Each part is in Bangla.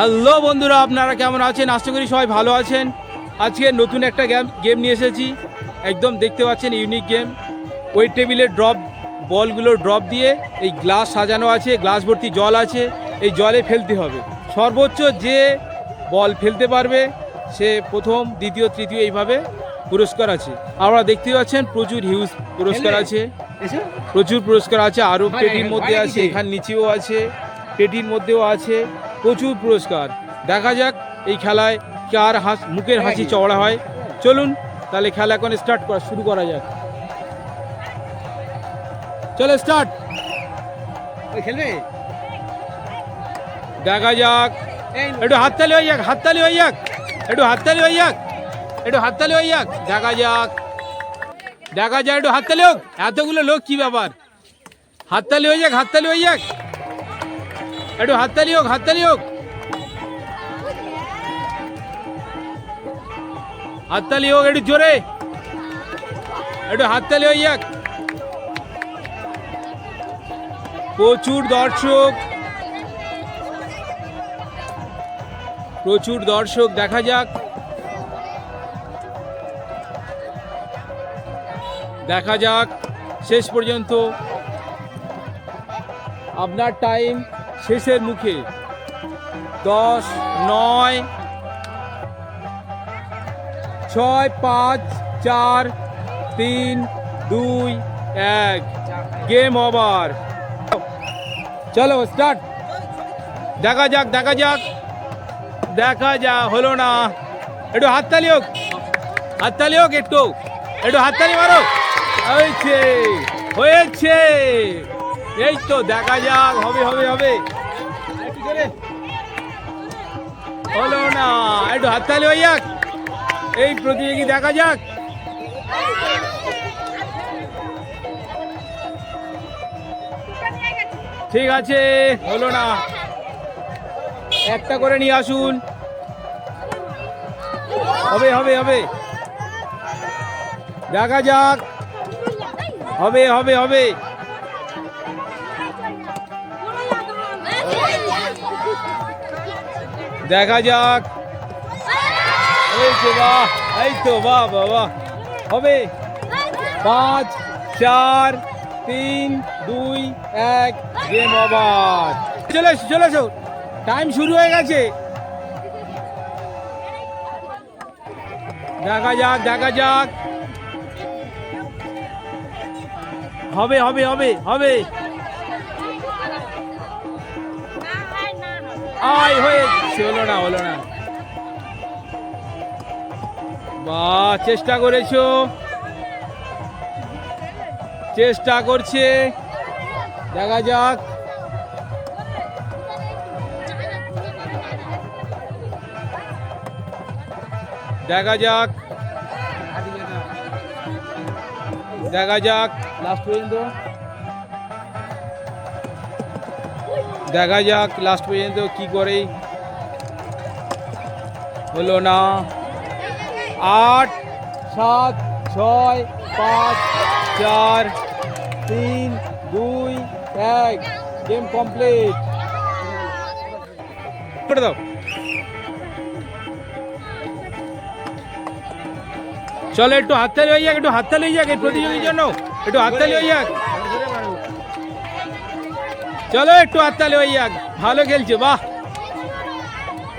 হ্যালো বন্ধুরা আপনারা কেমন আছেন? আশা করি সবাই ভালো আছেন। আজকে নতুন একটা গেম গেম নিয়ে এসেছি। একদম দেখতে পাচ্ছেন ইউনিক গেম ওই টেবিলে ড্রপ বলগুলো ড্রপ দিয়ে এই গ্লাস সাজানো আছে গ্লাস ভর্তি জল আছে এই জলে ফেলতে হবে। সর্বোচ্চ যে বল ফেলতে পারবে সে প্রথম দ্বিতীয় তৃতীয় এইভাবে পুরস্কার আছে। আপনারা দেখতে পাচ্ছেন প্রচুর হিউজ পুরস্কার আছে। প্রচুর পুরস্কার আছে আরও পেটির মধ্যে আছে। এখান নিচেও আছে পেটির মধ্যেও আছে। প্রচুর পুরস্কার। দেখা যাক এই খেলায় কার হাস মুখের হাসি চওড়া হয়। চলুন তাহলে খেলা এখন স্টার্ট করা শুরু করা যাক। চলো স্টার্ট খেলবে? দেখা যাক। একটু হাততালি হয়ে যাক হাততালি হয়ে যাক। একটু হাততালি হয়ে যাক। একটু হাততালি হয়ে যাক। দেখা যাক। দেখা যাক একটু হাততালি হোক। এতগুলো লোক কি ব্যাপার? হাততালি হয়ে যাক হাততালি হয়ে যাক। একটু হাততালি হোক হাততালি হোক। হাততালি হোক একটু জোরে। একটু হাততালি হয়ে যাক প্রচুর দর্শক। প্রচুর দর্শক, দেখা যাক। দেখা যাক, শেষ পর্যন্ত। আপনার টাইম শেষের মুখে দশ, নয়, ছয়, পাঁচ, চার, তিন, দুই, এক। গেম ওভার চলো স্টার্ট দেখা যাক দেখা যাক। দেখা যা, হলো না। একটু হাততালি হোক। হাততালি হোক একটু। একটু হাততালি মারো। হয়েছে। হয়েছে। এই তো, দেখা যাক। হবে হবে হবে। হলো না, একটু হাততালি হয়ে যাক। এই প্রতিযোগী দেখা যাক। ঠিক আছে, হলো না। একটা করে নিয়ে আসুন। হবে হবে হবে। দেখা যাক। হবে হবে হবে। দেখা যাক। এই তো বাহ এই তো বাহ বাহ হবে? পাঁচ, চার, তিন, দুই, এক, গেম ওভার চলে চলে এসো। টাইম শুরু হয়ে গেছে। দেখা যাক দেখা যাক। হবে হবে হবে হবে। আয় হয়ে হলো না হলো না। বাহ, চেষ্টা করেছ। চেষ্টা করছে। দেখা যাক। দেখা যাক। দেখা যাক। লাস্ট পর্যন্ত দেখা যাক লাস্ট পর্যন্ত কি করে। হলো না। আট, সাত, ছয়, পাঁচ, চার, তিন, দুই, এক গেম কমপ্লিট করে দাও। চলো একটু হাততালি হয়ে যাক, একটু হাততালি হয়ে যাক এই প্রতিযোগীর জন্য। একটু হাততালি হয়ে যাক। চলো একটু হাততালি ওই যাক। ভালো খেলছে, বাহ।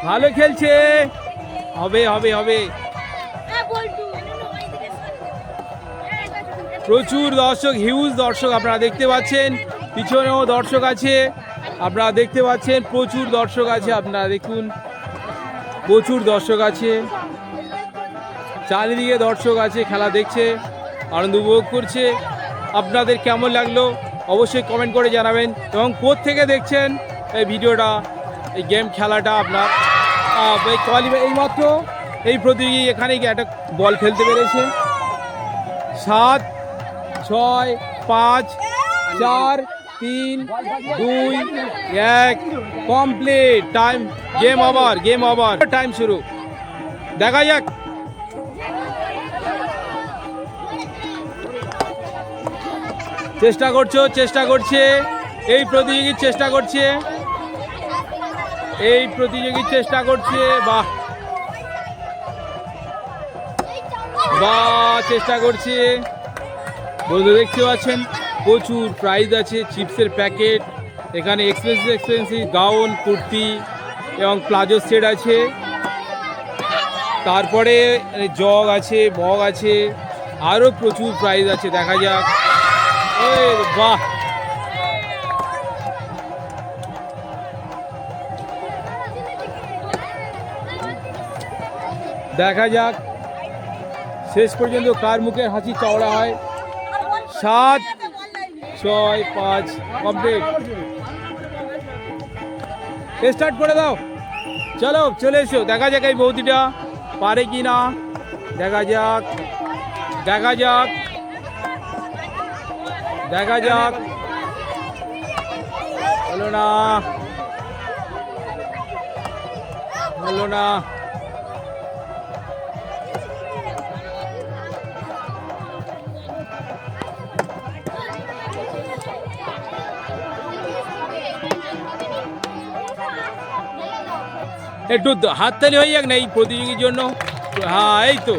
ভালো খেলছে। হবে হবে হবে। প্রচুর দর্শক হিউজ দর্শক আপনারা দেখতে পাচ্ছেন। পিছনেও দর্শক আছে। আপনারা দেখতে পাচ্ছেন, প্রচুর দর্শক আছে। আপনারা দেখুন, প্রচুর দর্শক আছে। চারিদিকে দর্শক আছে, খেলা দেখছে, আনন্দ উপভোগ করছে। আপনাদের কেমন লাগল? অবশ্যই কমেন্ট করে জানাবেন এবং থেকে দেখছেন এই ভিডিওটা, এই গেম খেলাটা আপনার? এই কোয়ালিফাই এইমাত্র এই প্রতিযোগী এখানে একটা বল ফেলতে পেরেছে। সাত, ছয়, পাঁচ, চার, তিন, দুই, এক complete time game over game over time শুরু। দেখা যাক। চেষ্টা করছ, চেষ্টা করছে। এই প্রতিযোগী চেষ্টা করছে। এই প্রতিযোগী চেষ্টা করছে, বাহ। বা চেষ্টা করছে। বন্ধু দেখতে পাচ্ছেন, প্রচুর প্রাইজ আছে, চিপসের প্যাকেট, এখানে এক্সপেন্সিভ এক্সপেন্সিভ গাউন কুর্তি এবং প্লাজো সেট আছে। তারপরে জগ আছে, মগ আছে আরও প্রচুর প্রাইজ আছে, দেখা যাক। বাহ। দেখা যাক। শেষ পর্যন্ত কার মুখের হাসি চওড়া হয়? সাত, ছয়, পাঁচ, কমপ্লিট। স্টার্ট করে দাও। চলো, চলে এসো। দেখা যাক এই বৌদিটা পারে কি না দেখা যাক। দেখা যাক। দেখা যাক হলো না হলো না একটু দ- হাততালি হয়ে যাক না এই প্রতিযোগীর জন্য হ্যাঁ এই তো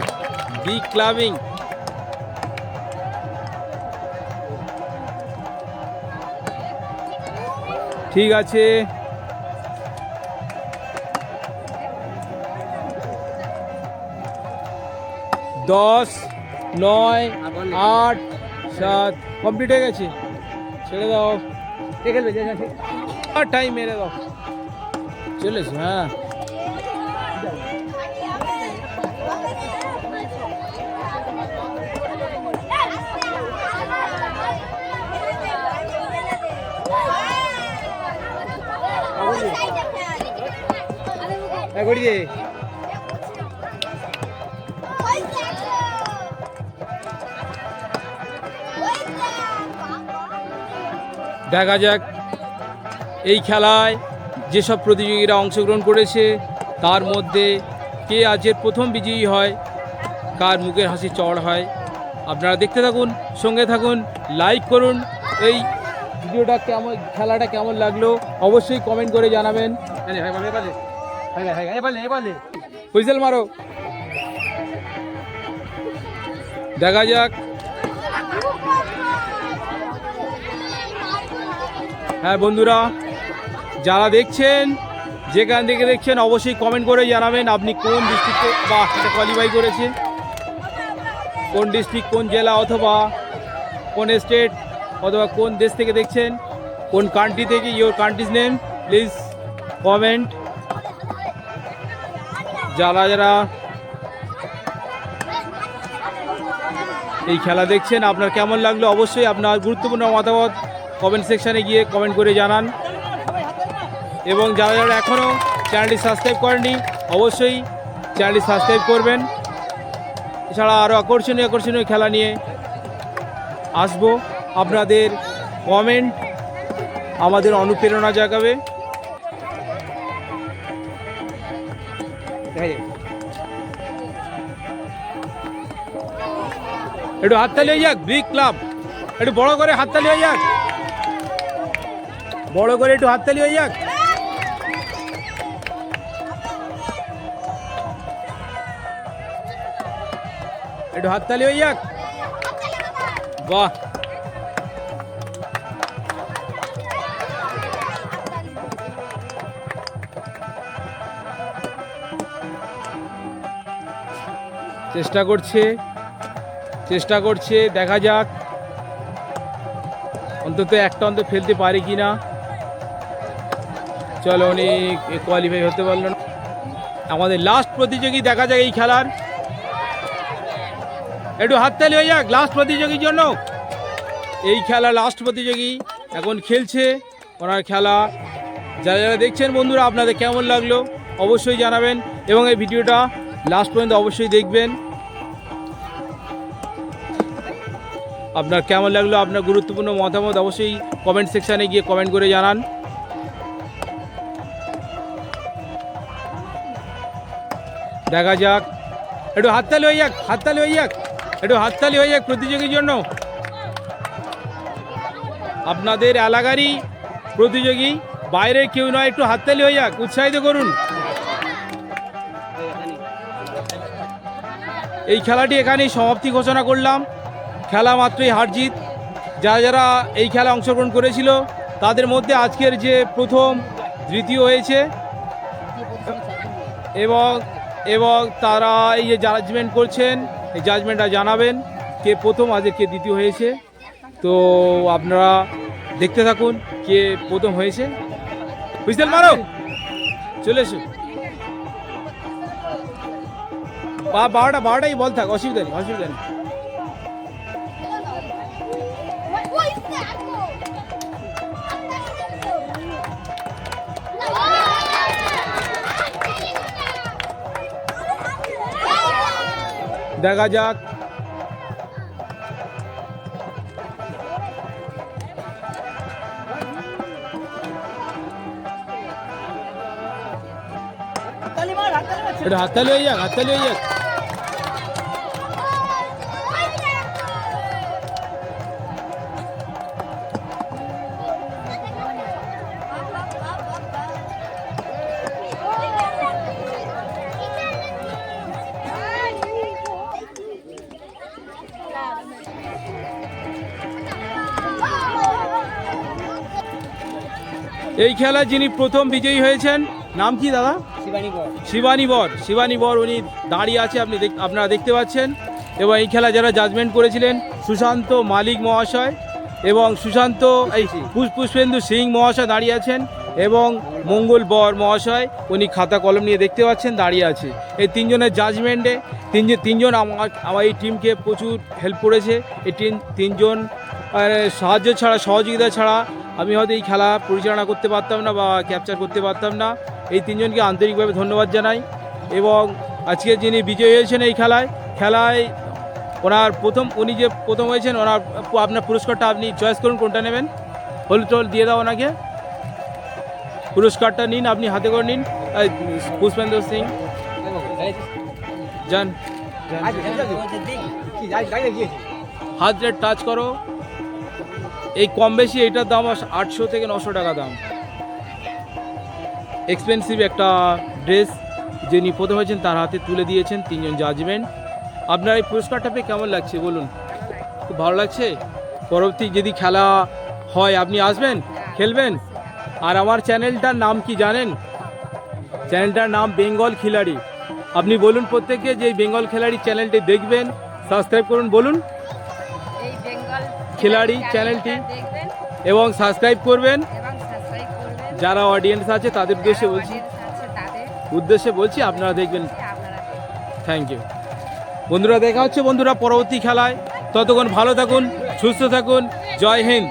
বি ক্লাবিং ঠিক আছে। দশ নয় আট সাত কমপ্লিট হয়ে গেছে। ছেড়ে দাও। টাইম মেরে দাও। চলে এসো, হ্যাঁ। হ্যাঁ করি দে দেখা যাক। এই খেলায় যেসব প্রতিযোগীরা অংশগ্রহণ করেছে তার মধ্যে কে আজের প্রথম বিজয়ী হয় কার মুখের হাসি চড় হয় আপনারা দেখতে থাকুন সঙ্গে থাকুন লাইক করুন। এই ভিডিওটা কেমন খেলাটা কেমন লাগল অবশ্যই কমেন্ট করে জানাবেন। হুইসেল মারো। দেখা যাক। হ্যাঁ বন্ধুরা, যারা দেখছেন, যেখান থেকে দেখছেন, অবশ্যই কমেন্ট করে জানাবেন আপনি কোন ডিস্ট্রিক্টে বা কোয়ালিফাই করেছেন। কোন ডিস্ট্রিক্ট কোন জেলা অথবা কোন স্টেট অথবা কোন দেশ থেকে দেখছেন, কোন কান্ট্রি থেকে your countries name please comment যারা যারা এই খেলা দেখছেন, আপনার কেমন লাগল অবশ্যই আপনার গুরুত্বপূর্ণ মতামত কমেন্ট সেকশানে গিয়ে কমেন্ট করে জানান। এবং যারা যারা এখনও চ্যানেলটি সাবস্ক্রাইব করেনি অবশ্যই চ্যানেলটি সাবস্ক্রাইব করবেন। এছাড়া আরও আকর্ষণীয় আকর্ষণীয় খেলা নিয়ে আসব। আপনাদের কমেন্ট আমাদের অনুপ্রেরণা জাগাবে। একটু হাততালি হয়ে যাক ব্রিক ক্লাব একটু বড় করে হাততালি হয়ে যাক। বড় করে একটু হাততালি হয়ে যাক। একটু হাততালি হয়ে যাক। বাহ। চেষ্টা করছে চেষ্টা করছে, দেখা যাক। অন্তত একটা অন্তত ফেলতে পারে কি না। চলো, উনি কোয়ালিফাই হতে পারল না। আমাদের লাস্ট প্রতিযোগী দেখা যাক এই খেলার। একটু হাততালি হয়ে যাক লাস্ট প্রতিযোগীর জন্য। এই খেলা লাস্ট প্রতিযোগী এখন খেলছে, ওনার খেলা। যারা যারা দেখছেন বন্ধুরা, আপনাদের কেমন লাগল অবশ্যই জানাবেন। এবং এই ভিডিওটা লাস্ট পর্যন্ত অবশ্যই দেখবেন। আপনার কেমন লাগল, আপনার গুরুত্বপূর্ণ মতামত অবশ্যই কমেন্ট সেকশানে গিয়ে কমেন্ট করে জানান। দেখা যাক। একটু হাততালি হয়ে যাক, হাততালি হয়ে যাক। একটু হাততালি হয়ে যাক প্রতিযোগীর জন্য। আপনাদের এলাকারই প্রতিযোগী, বাইরে কেউ নয়, একটু হাততালি হয়ে যাক, উৎসাহিত করুন। এই খেলাটি এখানেই সমাপ্তি ঘোষণা করলাম। খেলা মাত্রই হার জিত। যারা যারা এই খেলা অংশগ্রহণ করেছিল, তাদের মধ্যে আজকের যে প্রথম, দ্বিতীয় হয়েছে, এবং এবং তারা এই যে জাজমেন্ট করছেন, এই জাজমেন্টটা জানাবেন কে প্রথম, আজকে কে দ্বিতীয় হয়েছে। তো আপনারা দেখতে থাকুন কে প্রথম হয়েছে। হুইসেল মারো চলে এসো। বারোটা বারোটাই বল থাক অসুবিধা নেই অসুবিধা নেই What is that? দেখা যাক এটা হাততালি হয়ে যাক হাততালি হয়ে যাক এই খেলা যিনি প্রথম বিজয়ী হয়েছেন নাম কি দাদা? শিবানী বর। শিবানী বর। উনি দাঁড়িয়ে আছে আপনি আপনারা দেখতে পাচ্ছেন। এবং এই খেলা যারা জাজমেন্ট করেছিলেন সুশান্ত মালিক মহাশয় এবং সুশান্ত এই পুষ- পুষ্পেন্দু সিং মহাশয় দাঁড়িয়ে আছেন এবং মঙ্গল বর মহাশয় উনি খাতা কলম নিয়ে দেখতে পাচ্ছেন দাঁড়িয়ে আছে। এই তিনজনের জাজমেন্টে তিনজন তিনজন আমার আমার এই টিমকে প্রচুর হেল্প করেছে। এই টিম তিনজন সাহায্য ছাড়া সহযোগিতা ছাড়া আমি হয়তো এই খেলা পরিচালনা করতে পারতাম না বা ক্যাপচার করতে পারতাম না। এই তিনজনকে আন্তরিকভাবে ধন্যবাদ জানাই এবং আজকে যিনি বিজয়ী হয়েছেন এই খেলায় খেলায় ওনার প্রথম উনি যে প্রথম হয়েছেন ওনার আপনার পুরস্কারটা আপনি চয়েস করুন কোনটা নেবেন? হলুদ টল দিয়ে দাও ওনাকে। পুরস্কারটা নিন আপনি হাতে করে নিন। পুষ্পেন্দ্র সিং। যান। হাত রেট টাচ করো। এই কম বেশি এইটার দাম আটশো থেকে নশো টাকা দাম। এক্সপেন্সিভ একটা ড্রেস যিনি প্রথম হয়েছেন, তার হাতে তুলে দিয়েছেন তিনজন জাজমেন্ট আপনার এই পুরস্কারটা পেয়ে কেমন লাগছে বলুন? খুব ভালো লাগছে? পরবর্তী যদি খেলা হয়, আপনি আসবেন? খেলবেন? আর আমার চ্যানেলটার নাম কি জানেন? চ্যানেলটার নাম বেঙ্গল খিলাড়ি। আপনি বলুন প্রত্যেককে যে বেঙ্গল খিলাড়ি চ্যানেলটি দেখবেন, সাবস্ক্রাইব করুন, বলুন। খিলাড়ি চ্যানেলটি এবং সাবস্ক্রাইব করবেন। যারা অডিয়েন্স আছে তাদের উদ্দেশ্যে বলছি। উদ্দেশ্যে বলছি, আপনারা দেখবেন। থ্যাংক ইউ বন্ধুরা, দেখা হচ্ছে বন্ধুরা পরবর্তী খেলায়। ততক্ষণ ভালো থাকুন, সুস্থ থাকুন। জয় হিন্দ।